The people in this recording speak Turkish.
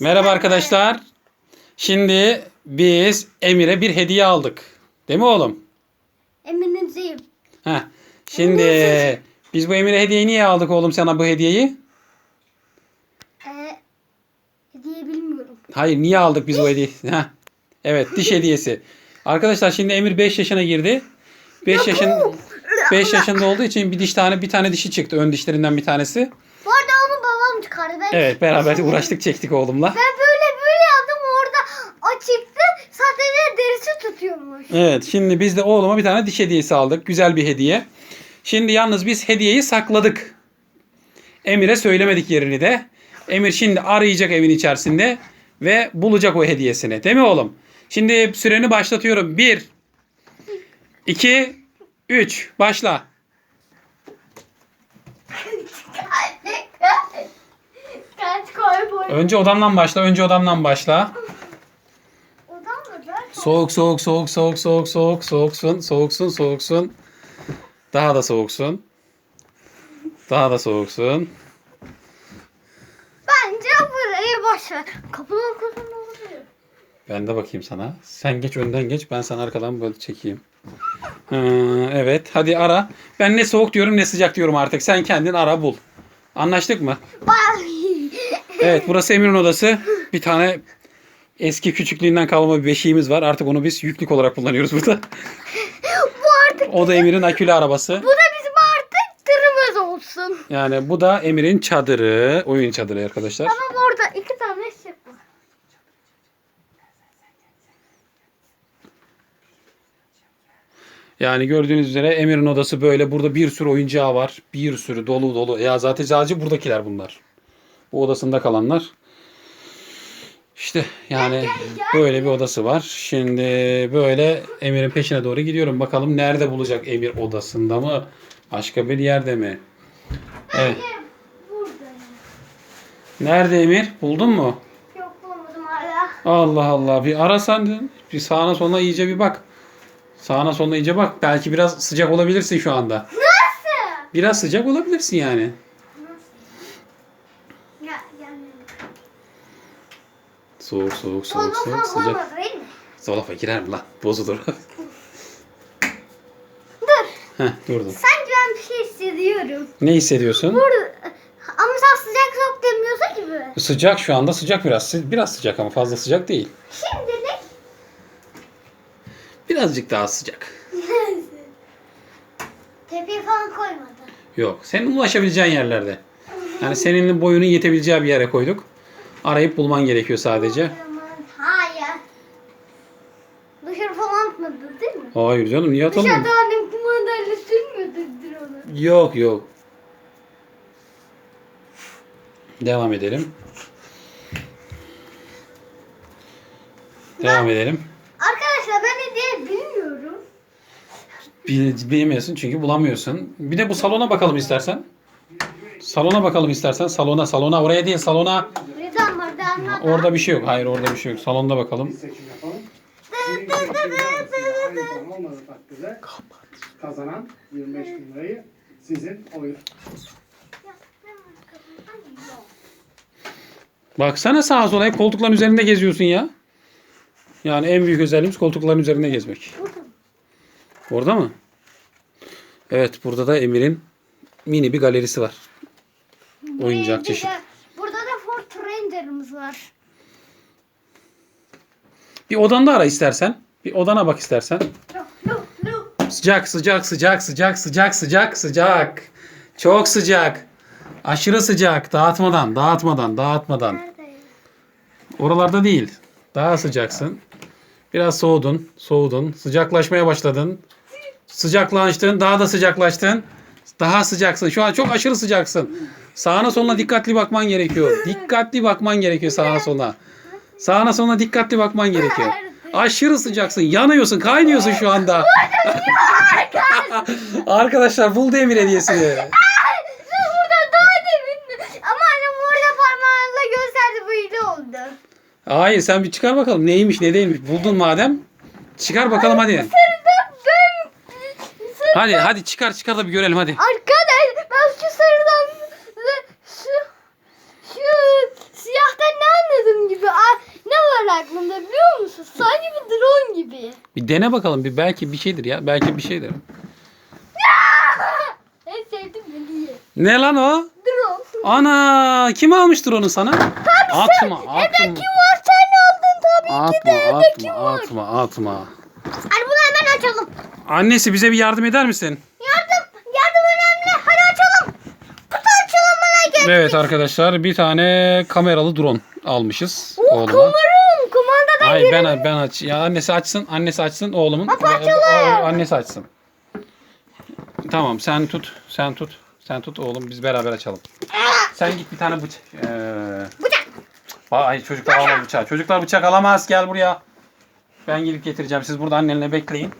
Merhaba arkadaşlar. Şimdi biz Emir'e bir hediye aldık. Değil mi oğlum? Eminizeyim. Heh. Şimdi biz bu Emir'e hediyeyi niye aldık oğlum sana bu hediyeyi? Ee, hediye bilmiyorum. Hayır niye aldık biz bu hediyeyi? Heh. Evet diş hediyesi. Arkadaşlar şimdi Emir 5 yaşına girdi. 5 yaşın 5 yaşında olduğu için bir diş tane bir tane dişi çıktı ön dişlerinden bir tanesi. Bu arada onu babam çıkardı. Ben, Evet beraber uğraştık çektik oğlumla. ben böyle böyle yaptım orada o çıktı. Sadece derisi tutuyormuş. Evet şimdi biz de oğluma bir tane diş hediyesi aldık. Güzel bir hediye. Şimdi yalnız biz hediyeyi sakladık. Emir'e söylemedik yerini de. Emir şimdi arayacak evin içerisinde ve bulacak o hediyesini. Değil mi oğlum? Şimdi süreni başlatıyorum. 1 2 3 başla. Önce odamdan başla. Önce odamdan başla. Odam mı? Soğuk soğuk soğuk soğuk soğuk soğuk soğuksun soğuksun soğuksun. Daha da soğuksun. Daha da soğuksun. Bence burayı boş ver. Kapıdan kapıdan oluyor. Ben de bakayım sana. Sen geç önden geç. Ben sana arkadan böyle çekeyim. Ha, evet. Hadi ara. Ben ne soğuk diyorum ne sıcak diyorum artık. Sen kendin ara bul. Anlaştık mı? Bak. Evet. Burası Emir'in odası. Bir tane eski küçüklüğünden kalma bir beşiğimiz var. Artık onu biz yüklük olarak kullanıyoruz burada. Bu artık O da Emir'in akülü arabası. bu da bizim artık tırımız olsun. Yani bu da Emir'in çadırı. Oyun çadırı arkadaşlar. Ama orada iki tane ışık var. Yani gördüğünüz üzere Emir'in odası böyle. Burada bir sürü oyuncağı var. Bir sürü dolu dolu. Ya zaten sadece buradakiler bunlar. Bu odasında kalanlar. İşte yani böyle bir odası var. Şimdi böyle Emir'in peşine doğru gidiyorum. Bakalım nerede bulacak Emir odasında mı? Başka bir yerde mi? Evet. Nerede Emir? Buldun mu? Yok bulmadım hala. Allah Allah. Bir ara sen. Bir sağına soluna iyice bir bak. Sağına soluna iyice bak. Belki biraz sıcak olabilirsin şu anda. Nasıl? Biraz sıcak olabilirsin yani. Ya yani. Soğuk soğuk soğuk soğuk sıcak. Zolafa girer mi lan? Bozulur. Dur. Heh durdum. Sanki ben bir şey hissediyorum. Ne hissediyorsun? Burada. Ama sen sıcak soğuk demiyorsun ki böyle. Sıcak şu anda sıcak biraz. Biraz sıcak ama fazla sıcak değil. Şimdilik. Birazcık daha sıcak. Tepeye falan koymadı. Yok. Senin ulaşabileceğin yerlerde. Yani senin boyunun yetebileceği bir yere koyduk. Arayıp bulman gerekiyor sadece. Hayır. Dışarı falan atmadı değil mi? Hayır canım niye atalım? Dışarıda annem kumandayla sürmüyordur onu. Yok yok. Devam edelim. Devam edelim. Arkadaşlar ben hediye bilmiyorum. Bil- Bilmiyorsun çünkü bulamıyorsun. Bir de bu salona bakalım istersen. Salona bakalım istersen. Salona, salona. Oraya değil, salona. Da Orada bir şey yok. Hayır orada bir şey yok. Salonda bakalım. seçim yapalım. Birinci seçimde aynı puan olmadığı takdirde kazanan 25 bin lirayı sizin oyun. Baksana sağa sola hep koltukların üzerinde geziyorsun ya. Yani en büyük özelliğimiz koltukların üzerinde gezmek. Orada mı? Evet burada da Emir'in mini bir galerisi var. Oyuncak çeşit. Ranger'ımız var. Bir odanda ara istersen. Bir odana bak istersen. Sıcak sıcak sıcak sıcak sıcak sıcak sıcak. Çok sıcak. Aşırı sıcak. Dağıtmadan dağıtmadan dağıtmadan. Nerede? Oralarda değil. Daha sıcaksın. Biraz soğudun. Soğudun. Sıcaklaşmaya başladın. Sıcaklaştın. Daha da sıcaklaştın. Daha sıcaksın. Şu an çok aşırı sıcaksın. Sağına soluna dikkatli bakman gerekiyor. Dikkatli bakman gerekiyor sağına soluna. Sağına soluna dikkatli bakman gerekiyor. Aşırı sıcaksın. Yanıyorsun. Kaynıyorsun şu anda. Arkadaşlar buldu Emir hediyesini. Burada daha demin. Ama annem orada parmağıyla gösterdi bu iyi oldu. Hayır sen bir çıkar bakalım. Neymiş ne değilmiş. Buldun madem. Çıkar bakalım hadi. Hadi hadi çıkar çıkar da bir görelim hadi. Arkadaş ben şu sarıdan ve şu şu siyahtan ne anladım gibi. Ne var aklımda biliyor musun? Sanki bir drone gibi. Bir dene bakalım. Bir belki bir şeydir ya. Belki bir şeydir. en sevdiğim hediye. Ne lan o? Drone. Ana kim almıştır onu sana? Tabii atma, sen. Atma. Evet kim var sen aldın tabii atma, ki de. Atma, atma, atma, atma. Hadi bunu hemen açalım. Annesi bize bir yardım eder misin? Yardım. Yardım önemli. Hadi açalım. Kutu açalım bana gel. Evet arkadaşlar bir tane kameralı drone almışız oğluma. Kumarım. Kumandadan Hayır ben ben aç. Ya annesi açsın. Annesi açsın oğlumun. açalım. O- Annesi açsın. Tamam sen tut. Sen tut. Sen tut oğlum biz beraber açalım. Sen git bir tane bıçak. Ee... Bıçak. Ay çocuklar alamaz bıçağı. Çocuklar bıçak alamaz. Gel buraya. Ben gidip getireceğim. Siz burada annenle bekleyin.